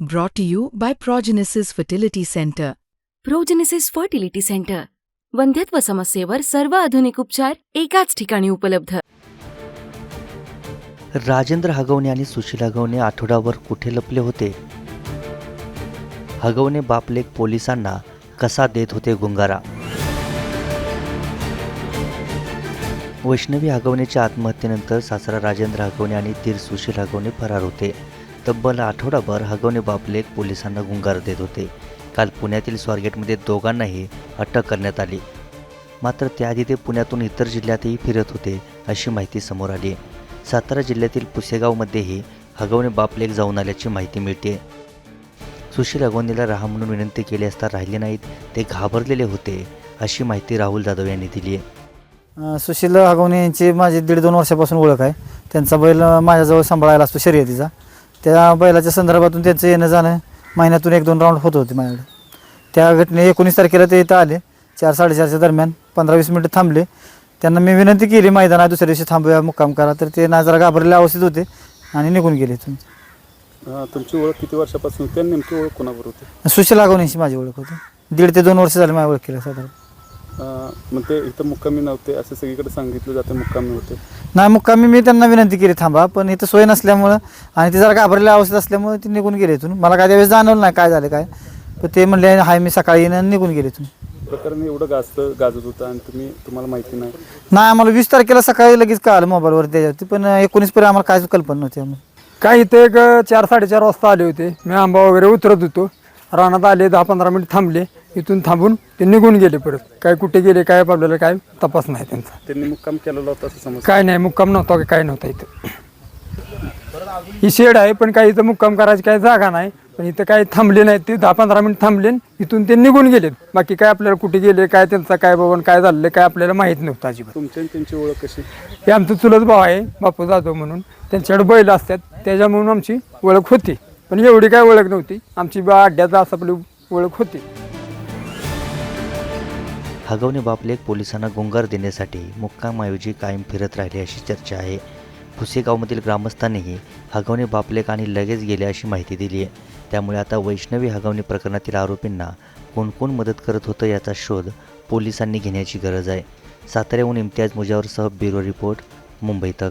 Brought to you by Progenesis Fertility Center. Progenesis fertility centre वंध्यत्व समस्येवर सर्व आधुनिक उपचार एकाच ठिकाणी उपलब्ध. राजेंद्र हगवणे आणि सुशील हगवणे आठवड्यावर कुठे लपले होते? हगवणे बापलेक पोलिसांना कसा देत होते गुंगारा? वैष्णवी हगवणेच्या आत्महत्येनंतर सासरा राजेंद्र हगवणे आणि तीर सुशील हगवणे फरार होते. तब्बल आठवडाभर हगवणे बापलेक पोलिसांना गुंगार देत होते. काल पुण्यातील स्वारगेटमध्ये दोघांनाही अटक करण्यात आली. मात्र त्याआधी ते पुण्यातून इतर जिल्ह्यातही फिरत होते अशी माहिती समोर आली. सातारा जिल्ह्यातील पुसेगावमध्येही हगवणे बापलेक जाऊन आल्याची माहिती मिळते. सुशील अगवणीला राहा म्हणून विनंती केली असता राहिले नाहीत ते घाबरलेले होते अशी माहिती राहुल जाधव यांनी दिली. आहे सुशील हगवणे यांची माझी दीड दोन वर्षापासून ओळख आहे. त्यांचा बैल माझ्याजवळ सांभाळायला असतो शर्यतीचा. त्या बैलाच्या संदर्भातून त्यांचं येणं जाणं महिन्यातून एक दोन राऊंड होत होते माझ्याकडे. त्या घटने एकोणीस तारखेला ते इथं आले चार साडेचारच्या दरम्यान पंधरा वीस मिनटं थांबले. त्यांना मी विनंती केली मैदानात दुसऱ्या दिवशी थांबूया मुक्काम करा. तर ते ना जरा घाबरलेले अवस्थेत होते आणि निघून गेले इथून. तुमची ओळख किती वर्षापासून त्या नेमकी ओळख कोणाबरोबर होती? सुशील हगवणेची माझी ओळख होती. दीड ते दोन वर्ष झाले माझ्या ओळख केलं साधारण. मग ते इथं मुक्कामी नव्हते असं सगळीकडे सांगितलं जाते मुक्कामी होते. नाही मुक्कामी मी त्यांना विनंती केली थांबा पण इथं सोय नसल्यामुळं आणि ते जरा घाबरलेल्या अवस्थेत असल्यामुळे ते निघून गेले इथून. मला काय त्यावेळेस जाणवलं नाही काय झालं काय. पण ते म्हणले हाय मी सकाळी येईन आणि निघून गेले इथून. प्रकरण एवढं गाजत गाजत होतं आणि तुम्ही तुम्हाला माहिती नाही. नाही आम्हाला वीस तारखेला सकाळी लगेच कळालं मोबाईलवर त्याच्यावरती पण एकोणीस पर्यंत आम्हाला काहीच कल्पना नव्हती आम्हाला. काय इथे एक चार साडेचार वाजता आले होते. मी आंबा वगैरे उतरत होतो. रानात आले दहा पंधरा मिनिट थांबले. इथून थांबून ते निघून गेले परत. काय कुठे गेले काय आपल्याला काय तपास नाही त्यांचा. त्यांनी मुक्काम केलेला होता असं समज काय नाही मुक्काम नव्हता काय नव्हता इथं. ही शेड आहे पण काही इथं मुक्काम करायची काही जागा नाही. पण इथं काही थांबले नाहीत ते दहा पंधरा मिनिट थांबले इथून ते निघून गेलेत. बाकी काय आपल्याला कुठे गेले काय त्यांचा काय बाबा काय झालेलं काय आपल्याला माहीत नव्हतं अजिबात. आणि त्यांची ओळख कशी? हे आमचं चुलत भाव आहे बापू जाधव म्हणून. त्यांच्याकडे बैल असतात त्याच्यामुळून आमची ओळख होती. पण एवढी काय ओळख नव्हती. आमची बा अड्ड्यात असं आपली ओळख होती. हगवणे बापलेक पोलिसांना गुंगार देण्यासाठी मुक्कामऐवजी कायम फिरत राहिले अशी चर्चा आहे. पुसेगावमधील ग्रामस्थांनीही हगवणे बापलेक आणि लगेच गेले अशी माहिती दिली आहे. त्यामुळे आता वैष्णवी हगवणे प्रकरणातील आरोपींना कोण कोण मदत करत होतं याचा शोध पोलिसांनी घेण्याची गरज आहे. साताऱ्याहून इम्तियाज मुजावरसह ब्युरो रिपोर्ट मुंबई तक.